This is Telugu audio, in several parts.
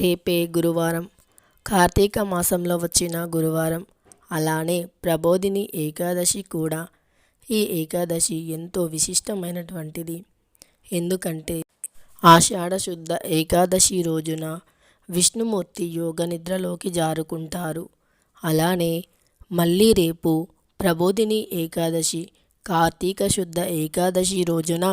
రేపే గురువారం. కార్తీక మాసంలో వచ్చిన గురువారం. అలానే ప్రబోధిని ఏకాదశి కూడా. ఈ ఏకాదశి ఎంతో విశిష్టమైనటువంటిది. ఎందుకంటే ఆషాఢ శుద్ధ ఏకాదశి రోజున విష్ణుమూర్తి యోగ నిద్రలోకి జారుకుంటారు. అలానే మళ్ళీ రేపు ప్రబోధిని ఏకాదశి కార్తీక శుద్ధ ఏకాదశి రోజున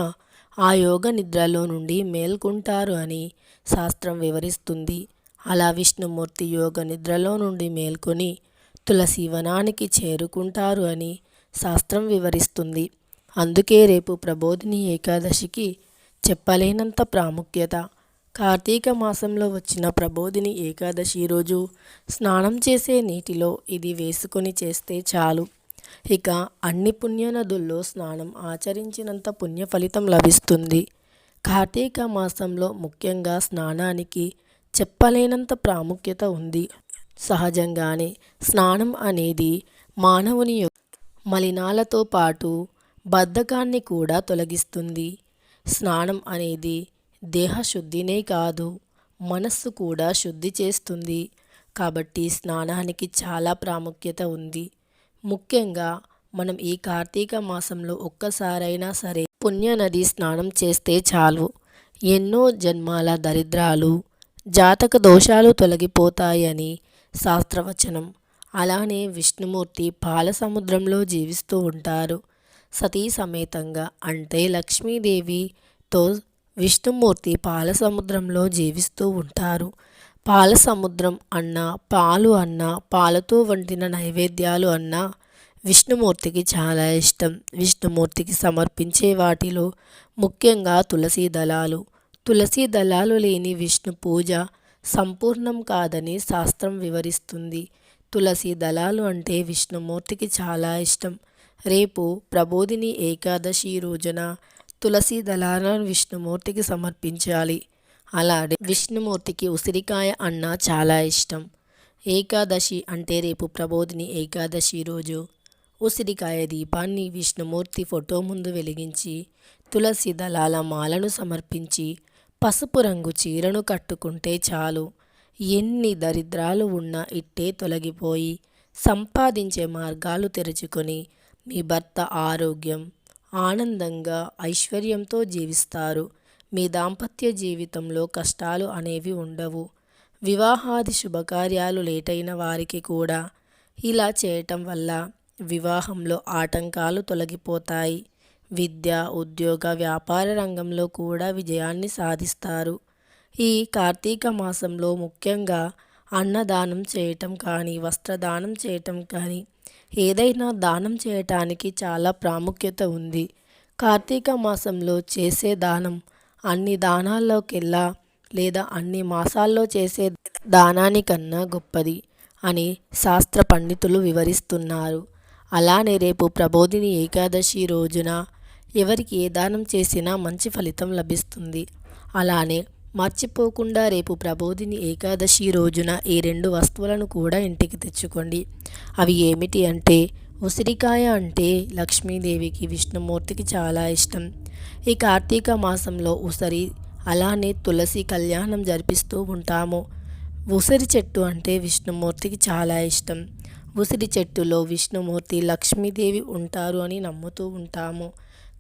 ఆ యోగ నిద్రలో నుండి మేల్కొంటారు అని శాస్త్రం వివరిస్తుంది. అలా విష్ణుమూర్తి యోగ నిద్రలో నుండి మేల్కొని తులసి వనానికి చేరుకుంటారు అని శాస్త్రం వివరిస్తుంది. అందుకే రేపు ప్రబోధిని ఏకాదశికి చెప్పలేనంత ప్రాముఖ్యత. కార్తీక మాసంలో వచ్చిన ప్రబోధిని ఏకాదశి రోజు స్నానం చేసే నీటిలో ఇది వేసుకొని చేస్తే చాలు. ఇక అన్ని పుణ్యనదుల్లో స్నానం ఆచరించినంత పుణ్య ఫలితం లభిస్తుంది. కార్తీక మాసంలో ముఖ్యంగా స్నానానికి చెప్పలేనంత ప్రాముఖ్యత ఉంది. సహజంగానే స్నానం అనేది మానవుని యొక్క మలినాలతో పాటు బద్ధకాన్ని కూడా తొలగిస్తుంది. స్నానం అనేది దేహశుద్ధినే కాదు మనస్సు కూడా శుద్ధి చేస్తుంది. కాబట్టి స్నానానికి చాలా ప్రాముఖ్యత ఉంది. ముఖ్యంగా మనం ఈ కార్తీక మాసంలో ఒక్కసారైనా సరే పుణ్యనది స్నానం చేస్తే చాలు. ఎన్నో జన్మాల దరిద్రాలు జాతక దోషాలు తొలగిపోతాయని శాస్త్రవచనం. అలానే విష్ణుమూర్తి పాల సముద్రంలో జీవిస్తూ ఉంటారు. సతీ సమేతంగా అంటే లక్ష్మీదేవితో విష్ణుమూర్తి పాల సముద్రంలో జీవిస్తూ ఉంటారు. పాల సముద్రం అన్న పాలు అన్న పాలతో వండిన నైవేద్యాలు అన్న విష్ణుమూర్తికి చాలా ఇష్టం. విష్ణుమూర్తికి సమర్పించే వాటిలో ముఖ్యంగా తులసి దళాలు. తులసి దళాలు లేని విష్ణు పూజ సంపూర్ణం కాదని శాస్త్రం వివరిస్తుంది. తులసి దళాలు అంటే విష్ణుమూర్తికి చాలా ఇష్టం. రేపు ప్రబోధిని ఏకాదశి రోజున తులసి దళాలను విష్ణుమూర్తికి సమర్పించాలి. అలాగే విష్ణుమూర్తికి ఉసిరికాయ అన్న చాలా ఇష్టం. ఏకాదశి అంటే రేపు ప్రబోధిని ఏకాదశి రోజు ఉసిరికాయ దీపాన్ని విష్ణుమూర్తి ఫోటో ముందు వెలిగించి తులసి దళాల మాలను సమర్పించి పసుపు రంగు చీరను కట్టుకుంటే చాలు. ఎన్ని దరిద్రాలు ఉన్నా ఇట్టే తొలగిపోయి సంపాదించే మార్గాలు తెరుచుకొని మీ భర్త ఆరోగ్యం ఆనందంగా ఐశ్వర్యంతో జీవిస్తారు. మీ దాంపత్య జీవితంలో కష్టాలు అనేవి ఉండవు. వివాహాది శుభకార్యాలు లేటైన వారికి కూడా ఇలా చేయటం వల్ల వివాహంలో ఆటంకాలు తొలగిపోతాయి. విద్య ఉద్యోగ వ్యాపార రంగంలో కూడా విజయాన్ని సాధిస్తారు. ఈ కార్తీక మాసంలో ముఖ్యంగా అన్నదానం చేయటం కానీ వస్త్రదానం చేయటం కానీ ఏదైనా దానం చేయటానికి చాలా ప్రాముఖ్యత ఉంది. కార్తీక మాసంలో చేసే దానం అన్ని దానాల్లోకెల్లా లేదా అన్ని మాసాల్లో చేసే దానానికన్నా గొప్పది అని శాస్త్ర పండితులు వివరిస్తున్నారు. అలానే రేపు ప్రబోధిని ఏకాదశి రోజున ఎవరికి ఏ దానం చేసినా మంచి ఫలితం లభిస్తుంది. అలానే మర్చిపోకుండా రేపు ప్రబోధిని ఏకాదశి రోజున ఈ రెండు వస్తువులను కూడా ఇంటికి తెచ్చుకోండి. అవి ఏమిటి అంటే ఉసిరికాయ అంటే లక్ష్మీదేవికి విష్ణుమూర్తికి చాలా ఇష్టం. ఈ కార్తీక మాసంలో ఉసిరి అలానే తులసి కళ్యాణం జరిపిస్తూ ఉంటాము. ఉసిరి చెట్టు అంటే విష్ణుమూర్తికి చాలా ఇష్టం. ఉసిరి చెట్టులో విష్ణుమూర్తి లక్ష్మీదేవి ఉంటారు అని నమ్ముతూ ఉంటాము.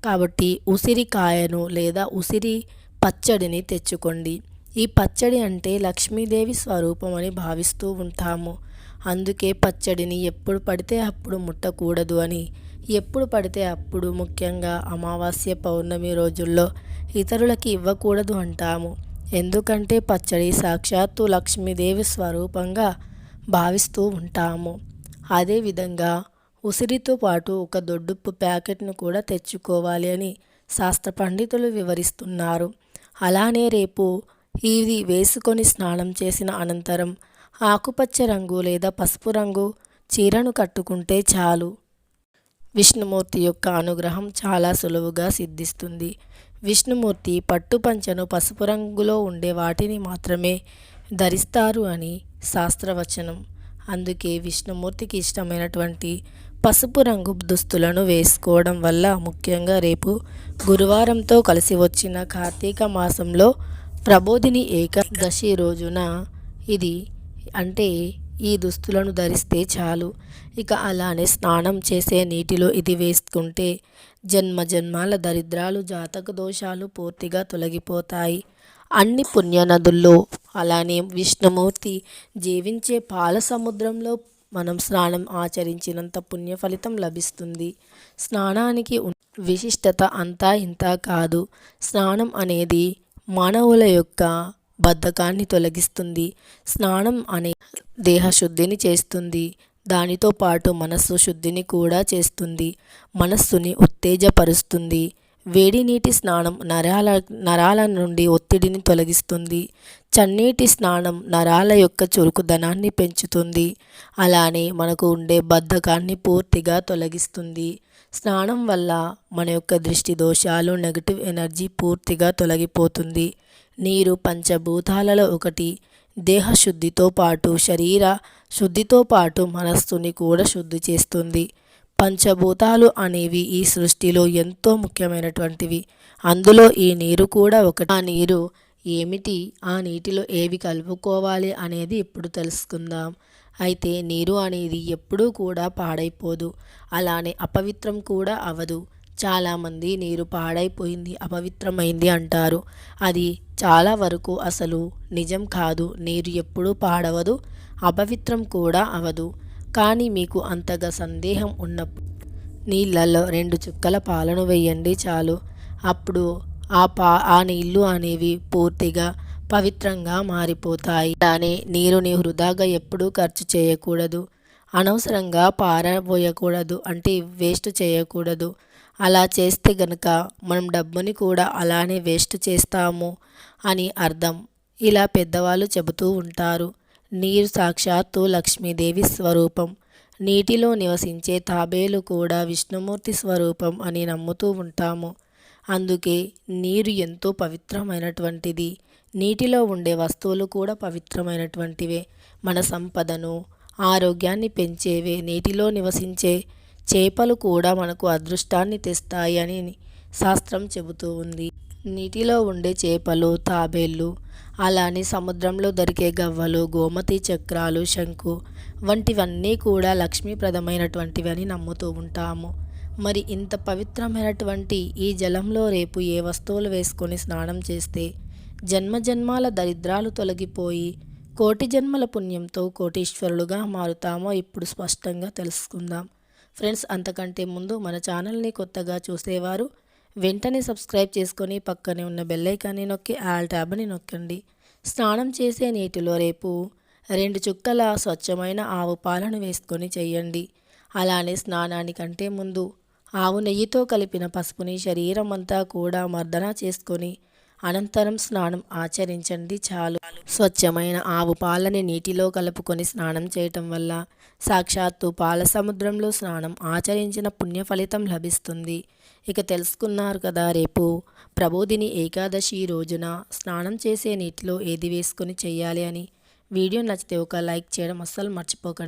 కాబట్టి ఉసిరికాయను లేదా ఉసిరి పచ్చడిని తెచ్చుకోండి. ఈ పచ్చడి అంటే లక్ష్మీదేవి స్వరూపం అని భావిస్తూ ఉంటాము. అందుకే పచ్చడిని ఎప్పుడు పడితే అప్పుడు ముట్టకూడదు అని ఎప్పుడు పడితే అప్పుడు ముఖ్యంగా అమావాస్య పౌర్ణమి రోజుల్లో ఇతరులకి ఇవ్వకూడదు అంటాము. ఎందుకంటే పచ్చడి సాక్షాత్తు లక్ష్మీదేవి స్వరూపంగా భావిస్తూ ఉంటాము. అదేవిధంగా ఉసిరితో పాటు ఒక దొడ్డుప్పు ప్యాకెట్ను కూడా తెచ్చుకోవాలి అని శాస్త్ర పండితులు వివరిస్తున్నారు. అలానే రేపు ఇది వేసుకొని స్నానం చేసిన అనంతరం ఆకుపచ్చ రంగు లేదా పసుపు రంగు చీరను కట్టుకుంటే చాలు. విష్ణుమూర్తి యొక్క అనుగ్రహం చాలా సులువుగా సిద్ధిస్తుంది. విష్ణుమూర్తి పట్టు పంచను పసుపు రంగులో ఉండే వాటిని మాత్రమే ధరిస్తారు అని శాస్త్రవచనం. అందుకే విష్ణుమూర్తికి ఇష్టమైనటువంటి పసుపు రంగు దుస్తులను వేసుకోవడం వల్ల ముఖ్యంగా రేపు గురువారంతో కలిసి వచ్చిన కార్తీక మాసంలో ప్రబోధిని ఏకాదశి రోజున ఇది అంటే ఈ దుస్తులను ధరిస్తే చాలు. ఇక అలానే స్నానం చేసే నీటిలో ఇది వేసుకుంటే జన్మ జన్మాల దరిద్రాలు జాతక దోషాలు పూర్తిగా తొలగిపోతాయి. అన్ని పుణ్యనదుల్లో అలానే విష్ణుమూర్తి జీవించే పాల సముద్రంలో మనం స్నానం ఆచరించినంత పుణ్య ఫలితం లభిస్తుంది. స్నానానికి విశిష్టత అంతా ఇంత కాదు. స్నానం అనేది మానవుల యొక్క బద్ధకాన్ని తొలగిస్తుంది. స్నానం అనే దేహశుద్ధిని చేస్తుంది. దానితో పాటు మనస్సు శుద్ధిని కూడా చేస్తుంది. మనస్సుని ఉత్తేజపరుస్తుంది. వేడి నీటి స్నానం నరాల నరాల నుండి ఒత్తిడిని తొలగిస్తుంది. చన్నీటి స్నానం నరాల యొక్క చురుకుదనాన్ని పెంచుతుంది. అలానే మనకు ఉండే బద్ధకాన్ని పూర్తిగా తొలగిస్తుంది. స్నానం వల్ల మన యొక్క దృష్టి దోషాలు నెగటివ్ ఎనర్జీ పూర్తిగా తొలగిపోతుంది. నీరు పంచభూతాలలో ఒకటి. దేహ శుద్ధితో పాటు శరీర శుద్ధితో పాటు మనస్సుని కూడా శుద్ధి చేస్తుంది. పంచభూతాలు అనేవి ఈ సృష్టిలో ఎంతో ముఖ్యమైనటువంటివి. అందులో ఈ నీరు కూడా ఒకటి. ఆ నీరు ఏమిటి? ఆ నీటిలో ఏవి కలుపుకోవాలి అనేది ఇప్పుడు తెలుసుకుందాం. అయితే నీరు అనేది ఎప్పుడూ కూడా పాడైపోదు. అలానే అపవిత్రం కూడా అవదు. చాలామంది నీరు పాడైపోయింది అపవిత్రమైంది అంటారు. అది చాలా వరకు అసలు నిజం కాదు. నీరు ఎప్పుడూ పాడవదు అపవిత్రం కూడా అవదు. కానీ మీకు అంతగా సందేహం ఉన్నప్పుడు నీళ్ళల్లో రెండు చుక్కల పాలను వేయండి చాలు. అప్పుడు ఆ పా ఆ నీళ్ళు అనేవి పూర్తిగా పవిత్రంగా మారిపోతాయి. కానీ నీరుని వృధాగా ఎప్పుడూ ఖర్చు చేయకూడదు. అనవసరంగా పారబోయకూడదు అంటే వేస్ట్ చేయకూడదు. అలా చేస్తే గనక మనం డబ్బుని కూడా అలానే వేస్ట్ చేస్తాము అని అర్థం. ఇలా పెద్దవాళ్ళు చెబుతూ ఉంటారు. నీరు సాక్షాత్తు లక్ష్మీదేవి స్వరూపం. నీటిలో నివసించే తాబేలు కూడా విష్ణుమూర్తి స్వరూపం అని నమ్ముతూ ఉంటాము. అందుకే నీరు ఎంతో పవిత్రమైనటువంటిది. నీటిలో ఉండే వస్తువులు కూడా పవిత్రమైనటువంటివే. మన సంపదను ఆరోగ్యాన్ని పెంచేవే. నీటిలో నివసించే చేపలు కూడా మనకు అదృష్టాన్ని తెస్తాయి అని శాస్త్రం చెబుతూ ఉంది. నీటిలో ఉండే చేపలు తాబేళ్ళు అలానే సముద్రంలో దొరికే గవ్వలు గోమతి చక్రాలు శంకు వంటివన్నీ కూడా లక్ష్మీప్రదమైనటువంటివి అని నమ్ముతూ ఉంటాము. మరి ఇంత పవిత్రమైనటువంటి ఈ జలంలో రేపు ఏ వస్తువులు వేసుకొని స్నానం చేస్తే? జన్మ జన్మాల దరిద్రాలు తొలగిపోయి కోటి జన్మల పుణ్యంతో కోటీశ్వరులుగా మారుతామో ఇప్పుడు స్పష్టంగా తెలుసుకుందాం. ఫ్రెండ్స్ అంతకంటే ముందు మన ఛానల్ని కొత్తగా చూసేవారు వెంటనే సబ్స్క్రైబ్ చేసుకొని పక్కనే ఉన్న బెల్లైకాన్ని నొక్కి ఆల్ ట్యాబ్ని నొక్కండి. స్నానం చేసే నీటిలో రేపు రెండు చుక్కల స్వచ్ఛమైన ఆవు పాలను వేసుకొని చేయండి. అలానే స్నానానికంటే ముందు ఆవు నెయ్యితో కలిపిన పసుపుని శరీరం అంతా కూడా మర్దన చేసుకొని అనంతరం స్నానం ఆచరించండి చాలు. స్వచ్ఛమైన ఆవు పాలని నీటిలో కలుపుకొని స్నానం చేయటం వల్ల సాక్షాత్తు పాల సముద్రంలో స్నానం ఆచరించిన పుణ్య ఫలితం లభిస్తుంది. ఇక తెలుసుకున్నారు కదా రేపు ప్రబోధిని ఏకాదశి రోజున స్నానం చేసే నీటిలో ఏది వేసుకొని చేయాలి అని. వీడియో నచ్చితే ఒక లైక్ చేయడం అస్సలు మర్చిపోకండి.